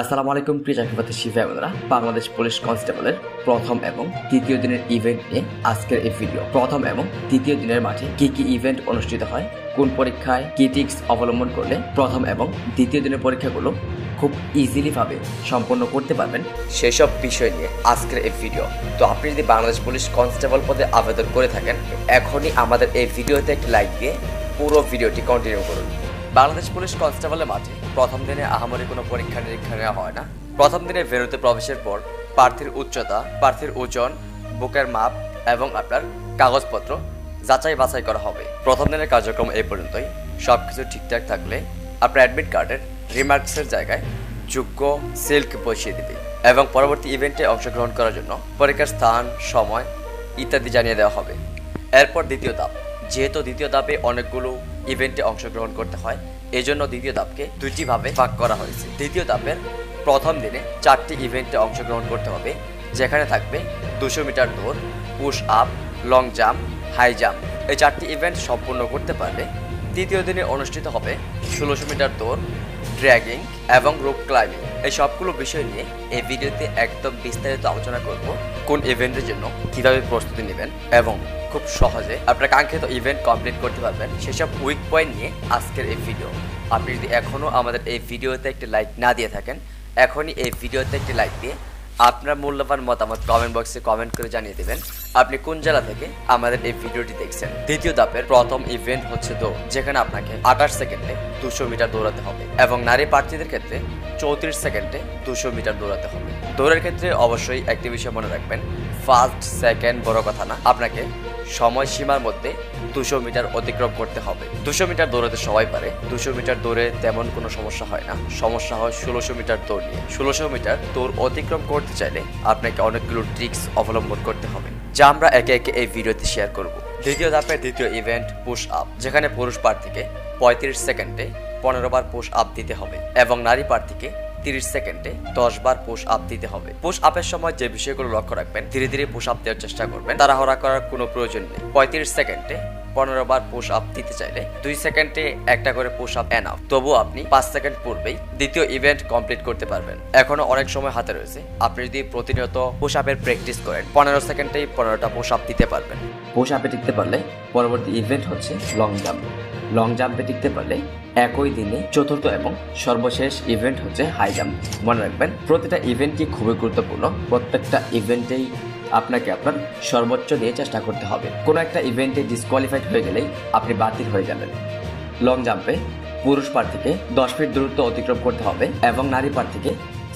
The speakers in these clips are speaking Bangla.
আসসালামু আলাইকুম, প্রিয় চাকরিপ্রার্থী শিফায়রা বাংলাদেশ পুলিশ কনস্টেবলের প্রথম এবং তৃতীয় দিনের ইভেন্ট নিয়ে আজকের এই ভিডিও প্রথম এবং তৃতীয় দিনের মাঠে কি কি ইভেন্ট অনুষ্ঠিত হয়, কোন পরীক্ষায় কি টিক্স অবলম্বন করলে প্রথম এবং দ্বিতীয় দিনের পরীক্ষাগুলো খুব ইজিলিভাবে সম্পন্ন করতে পারবেন সেসব বিষয় নিয়ে আজকের এই ভিডিও তো আপনি যদি বাংলাদেশ পুলিশ কনস্টেবল পদে আবেদন করে থাকেন, এখনই আমাদের এই ভিডিওতে একটি লাইক দিয়ে পুরো ভিডিওটি কন্টিনিউ করুন। বাংলাদেশ পুলিশ কনস্টেবলের মাঠে প্রথম দিনে আহামরি কোনো পরীক্ষা নিরীক্ষা নেওয়া হয় না। প্রথম দিনে বেরোতে প্রবেশের পর প্রার্থীর উচ্চতা, প্রার্থীর ওজন, বুকের মাপ এবং আপনার কাগজপত্র যাচাই বাছাই করা হবে। প্রথম দিনের কার্যক্রম এই পর্যন্তই। সব কিছু ঠিকঠাক থাকলে আপনার অ্যাডমিট কার্ডের রিমার্কসের জায়গায় যোগ্য সিল্ক বসিয়ে দিবে এবং পরবর্তী ইভেন্টে অংশগ্রহণ করার জন্য পরীক্ষার স্থান, সময় ইত্যাদি জানিয়ে দেওয়া হবে। এরপর দ্বিতীয় ধাপ। যেহেতু দ্বিতীয় ধাপে অনেকগুলো ইভেন্টে অংশগ্রহণ করতে হয়। এজন্য দ্বিতীয় ধাপকে দুটি ভাবে ভাগ করা হয়েছে। দ্বিতীয় ধাপের প্রথম দিনে চারটি ইভেন্টে অংশগ্রহণ করতে হবে, যেখানে থাকবে দুশো মিটার দৌড় push up long jump high jump এই চারটি ইভেন্ট সম্পূর্ণ করতে পারলে তৃতীয় দিনে অনুষ্ঠিত হবে ষোলোশো মিটার দৌড় ড্র্যাগিং এবং রোপ ক্লাইম্বিং এই সবগুলো বিষয় নিয়ে এই ভিডিওতে একদম বিস্তারিত আলোচনা করব, কোন ইভেন্টের জন্য কীভাবে প্রস্তুতি নেবেন এবং খুব সহজে আপনার কাঙ্ক্ষিত ইভেন্ট কমপ্লিট করতে পারবেন সেসব উইক পয়েন্ট নিয়ে আজকের এই ভিডিও আপনি যদি এখনও আমাদের এই ভিডিওতে একটি লাইক না দিয়ে থাকেন, এখনই এই ভিডিওতে একটি লাইক দিয়ে আপনার মূল্যবান মতামত কমেন্ট বক্সে কমেন্ট করে জানিয়ে দেবেন। আপনি কোন জেলা থেকে আমাদের এই ভিডিওটি দেখছেন? দ্বিতীয় ধাপের প্রথম ইভেন্ট হচ্ছে দৌড় যেখানে আপনাকে আঠাশ সেকেন্ডে দুশো মিটার দৌড়াতে হবে এবং নারী প্রার্থীদের ক্ষেত্রে চৌত্রিশ সেকেন্ডে দুশো মিটার দৌড়াতে হবে। দৌড়ের ক্ষেত্রে অবশ্যই একটি বিষয় মনে রাখবেন ফার্স্ট সেকেন্ড বড় কথা না, আপনাকে সময়সীমার মধ্যে দুশো মিটার অতিক্রম করতে হবে। দুশো মিটার দৌড়াতে সবাই পারে। দুশো মিটার দৌড়ে তেমন কোনো সমস্যা হয় না। সমস্যা হয় ষোলোশো মিটার দৌড় নিয়ে। ষোলোশো মিটার দৌড় অতিক্রম করতে চাইলে আপনাকে অনেকগুলো ট্রিক্স অবলম্বন করতে হবে, যা আমরা একে একে এই ভিডিওতে শেয়ার করব। দ্বিতীয় ধাপে দ্বিতীয় ইভেন্ট পুশ আপ যেখানে পুরুষ প্রার্থীকে পঁয়ত্রিশ সেকেন্ডে পনেরো বার পুশ আপ দিতে হবে এবং নারী প্রার্থীকে তিরিশ সেকেন্ডে দশ বার পুশ আপ দিতে হবে। পুশ আপের সময় যে বিষয়গুলো লক্ষ্য রাখবেন, ধীরে ধীরে পুশ আপ দেওয়ার চেষ্টা করবেন। তাড়াহড়া করার কোনো প্রয়োজন নেই। পঁয়ত্রিশ সেকেন্ডে পনেরো বার পুশ আপ দিতে চাইলে দুই সেকেন্ডে একটা করে পুশ আপ এনাফ তবু আপনি পাঁচ সেকেন্ড পূর্বেই দ্বিতীয় ইভেন্ট কমপ্লিট করতে পারবেন। এখনও অনেক সময় হাতে রয়েছে। আপনি যদি প্রতিনিয়ত পুশ আপের প্র্যাকটিস করেন, পনেরো সেকেন্ডেই পনেরোটা পুশ আপ দিতে পারবেন। পুশ আপে টিকতে পারলে পরবর্তী ইভেন্ট হচ্ছে লং জাম্প লং জাম্পে টিকতে পারলে একই দিনে চতুর্থ এবং সর্বশেষ ইভেন্ট হচ্ছে হাই জাম্প মনে রাখবেন, প্রতিটা ইভেন্টই খুবই গুরুত্বপূর্ণ। প্রত্যেকটা ইভেন্টেই আপনাকে আপনার সর্বোচ্চ দিয়ে চেষ্টা করতে হবে। কোনো একটা ইভেন্টে ডিসকোয়ালিফাইড হয়ে গেলেই আপনি বাতিল হয়ে যাবেন। লং জাম্পে পুরুষ প্রার্থীকে দশ ফিট দূরত্ব অতিক্রম করতে হবে এবং নারী প্রার্থীকে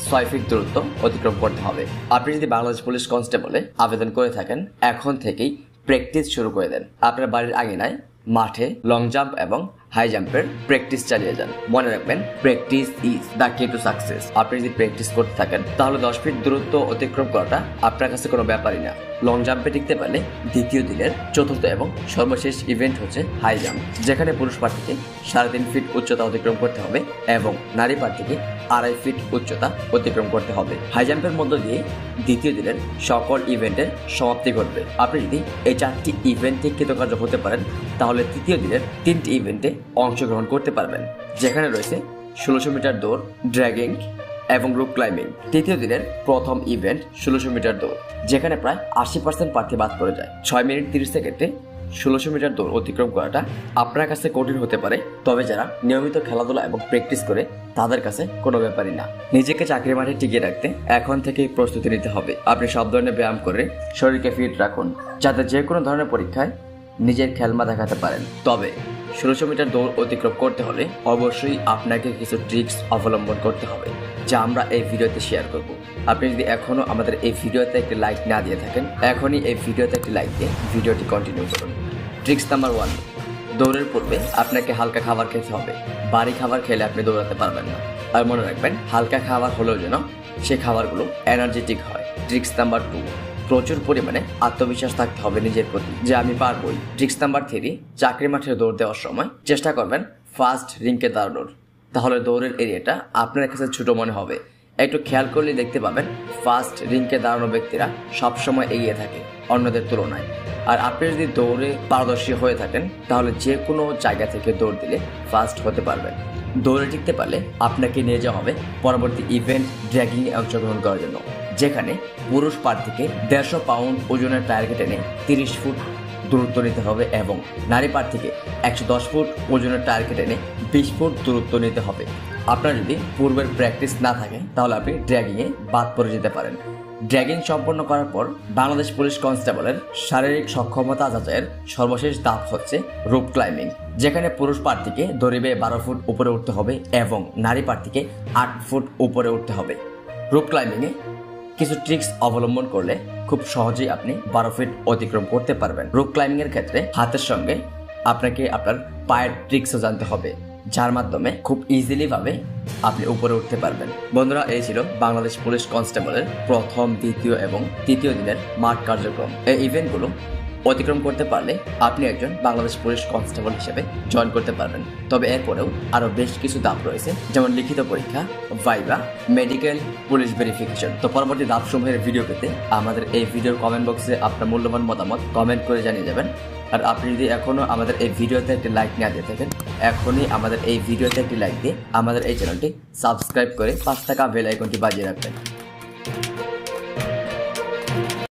ছয় ফিট দূরত্ব অতিক্রম করতে হবে। আপনি যদি বাংলাদেশ পুলিশ কনস্টেবলে আবেদন করে থাকেন, এখন থেকেই প্র্যাকটিস শুরু করে দেন। আপনার বাড়ির আঙিনায় মাঠে লং জাম্প এবং হাই জাম্পের প্র্যাকটিস চালিয়ে যান। মনে রাখবেন practice is the key to success আপনি যদি প্র্যাকটিস করতে থাকেন, তাহলে দশ ফিট দূরত্ব অতিক্রম করাটা আপনার কাছে কোনো ব্যাপারই না। লং জাম্পে টিকতে পারলে দ্বিতীয় দিনের চতুর্থ এবং সর্বশেষ ইভেন্ট হচ্ছে হাই জাম্প যেখানে পুরুষ প্রার্থীকে সাড়ে তিন ফিট উচ্চতা অতিক্রম করতে হবে এবং নারী প্রার্থীকে আড়াই ফিট উচ্চতা অতিক্রম করতে হবে। হাই জাম্পের মধ্য দিয়ে দ্বিতীয় দিনের সকল ইভেন্টের সমাপ্তি ঘটবে। আপনি যদি এই চারটি ইভেন্টে কৃতকার্য হতে পারেন, তাহলে তৃতীয় দিনের তিনটি ইভেন্টে অংশগ্রহণ করতে পারবেন, যেখানে রয়েছে ষোলোশো মিটার দৌড় ড্র্যাগিং এবং রুপ ক্লাইম্বিং তৃতীয় দিনের প্রথম ইভেন্ট ষোলোশো মিটার দৌড়, যেখানে প্রায় আশি পার্সেন্ট প্রার্থী বাদ পড়ে যায়। ছয় মিনিট তিরিশ সেকেন্ডে ষোলোশো মিটার দৌড় অতিক্রম করাটা আপনার কাছে কঠিন হতে পারে, তবে যারা নিয়মিত খেলাধুলা এবং প্র্যাকটিস করে, তাদের কাছে কোনো ব্যাপারই না। নিজেকে চাকরি মাঠে টিকিয়ে রাখতে এখন থেকেই প্রস্তুতি নিতে হবে। আপনি সব ধরনের ব্যায়াম করে শরীরকে ফিট রাখুন, যাতে যে কোনো ধরনের পরীক্ষায় নিজের খেলমা দেখাতে পারেন। তবে ষোলোশো মিটার দৌড় অতিক্রম করতে হলে অবশ্যই আপনাকে কিছু ট্রিক্স অবলম্বন করতে হবে, যা আমরা এই ভিডিওতে শেয়ার করব। আপনি যদি এখনও আমাদের এই ভিডিওতে একটি লাইক না দিয়ে থাকেন, এখনই এই ভিডিওতে একটি লাইক দিয়ে ভিডিওটি কন্টিনিউ করুন। ট্রিক্স নাম্বার ওয়ান দৌড়ের পূর্বে আপনাকে হালকা খাবার খেতে হবে। বাড়ি খাবার খেলে আপনি দৌড়াতে পারবেন না। আর মনে রাখবেন, হালকা খাবার হলেও যেন সে খাবারগুলো এনার্জেটিক হয়। ট্রিক্স নাম্বার টু প্রচুর পরিমাণে আত্মবিশ্বাস থাকতে হবে নিজের প্রতি। যে আমি পারবই। ট্রিক্স নাম্বার থ্রি চাকরি মাঠে দৌড় দেওয়ার সময় চেষ্টা করবেন ফার্স্ট রিঙ্কে দাঁড়ানোর। তাহলে দৌড়ের এরিয়াটা আপনার কাছে ছোট মনে হবে। একটু খেয়াল করলে দেখতে পাবেন ফার্স্ট রিঙ্কে দাঁড়ানো ব্যক্তিরা সবসময় এগিয়ে থাকে, অন্যদের তুলনায়। আর আপনি যদি দৌড়ে পারদর্শী হয়ে থাকেন, তাহলে যে কোনো জায়গা থেকে দৌড় দিলে ফার্স্ট হতে পারবেন। দৌড়ে টিকতে পারলে আপনাকে নিয়ে যাওয়া হবে পরবর্তী ইভেন্ট ড্র্যাগিং এ অংশগ্রহণ করার জন্য। যেখানে পুরুষ প্রার্থীকে দেড়শো পাউন্ড ওজনের টার্গেট টেনে তিরিশ ফুট দূরত্ব নিতে হবে এবং নারী প্রার্থীকে একশো দশ ফুট ওজনের টার্গেট এনে বিশ ফুট দূরত্ব নিতে হবে। আপনার যদি পূর্বের প্র্যাকটিস না থাকে, তাহলে আপনি ড্র্যাগিংয়ে বাদ পড়ে যেতে পারেন। ড্র্যাগিং সম্পন্ন করার পর বাংলাদেশ পুলিশ কনস্টেবলের শারীরিক সক্ষমতা যাচাইয়ের সর্বশেষ ধাপ হচ্ছে রোপ ক্লাইম্বিং, যেখানে পুরুষ প্রার্থীকে দড়িবে বারো ফুট উপরে উঠতে হবে এবং নারী প্রার্থীকে আট ফুট উপরে উঠতে হবে। রোপ ক্লাইম্বিংয়ে কিছু ট্রিক্স অবলম্বন করলে খুব সহজেই আপনি বারো ফিট অতিক্রম করতে পারবেন। রোপ ক্লাইম্বিং এর ক্ষেত্রে হাতের সঙ্গে আপনাকে আপনার পায়ের ট্রিক্সও জানতে হবে, যার মাধ্যমে খুব ইজিলি ভাবে আপনি উপরে উঠতে পারবেন। বন্ধুরা, এই ছিল বাংলাদেশ পুলিশ কনস্টেবলের প্রথম, দ্বিতীয় এবং তৃতীয় দিনের মাঠ কার্যক্রম। এই ইভেন্টগুলো অতিক্রম করতে পারলে আপনি একজন বাংলাদেশ পুলিশ কনস্টেবল হিসেবে জয়েন করতে পারবেন। তবে এরপরেও আরও বেশ কিছু ধাপ রয়েছে, যেমন লিখিত পরীক্ষা ভাইবা মেডিকেল পুলিশ ভেরিফিকেশন তো পরবর্তী ধাপসমূহের ভিডিও পেতে আমাদের এই ভিডিওর কমেন্ট বক্সে আপনার মূল্যবান মতামত কমেন্ট করে জানিয়ে যাবেন আর আপনি যদি এখনও আমাদের এই ভিডিওতে একটি লাইক না দিয়ে থাকেন, এখনই আমাদের এই ভিডিওতে একটি লাইক দিয়ে আমাদের এই চ্যানেলটি সাবস্ক্রাইব করে পাঁচ টাকা বেল আইকনটি বাজিয়ে রাখবেন।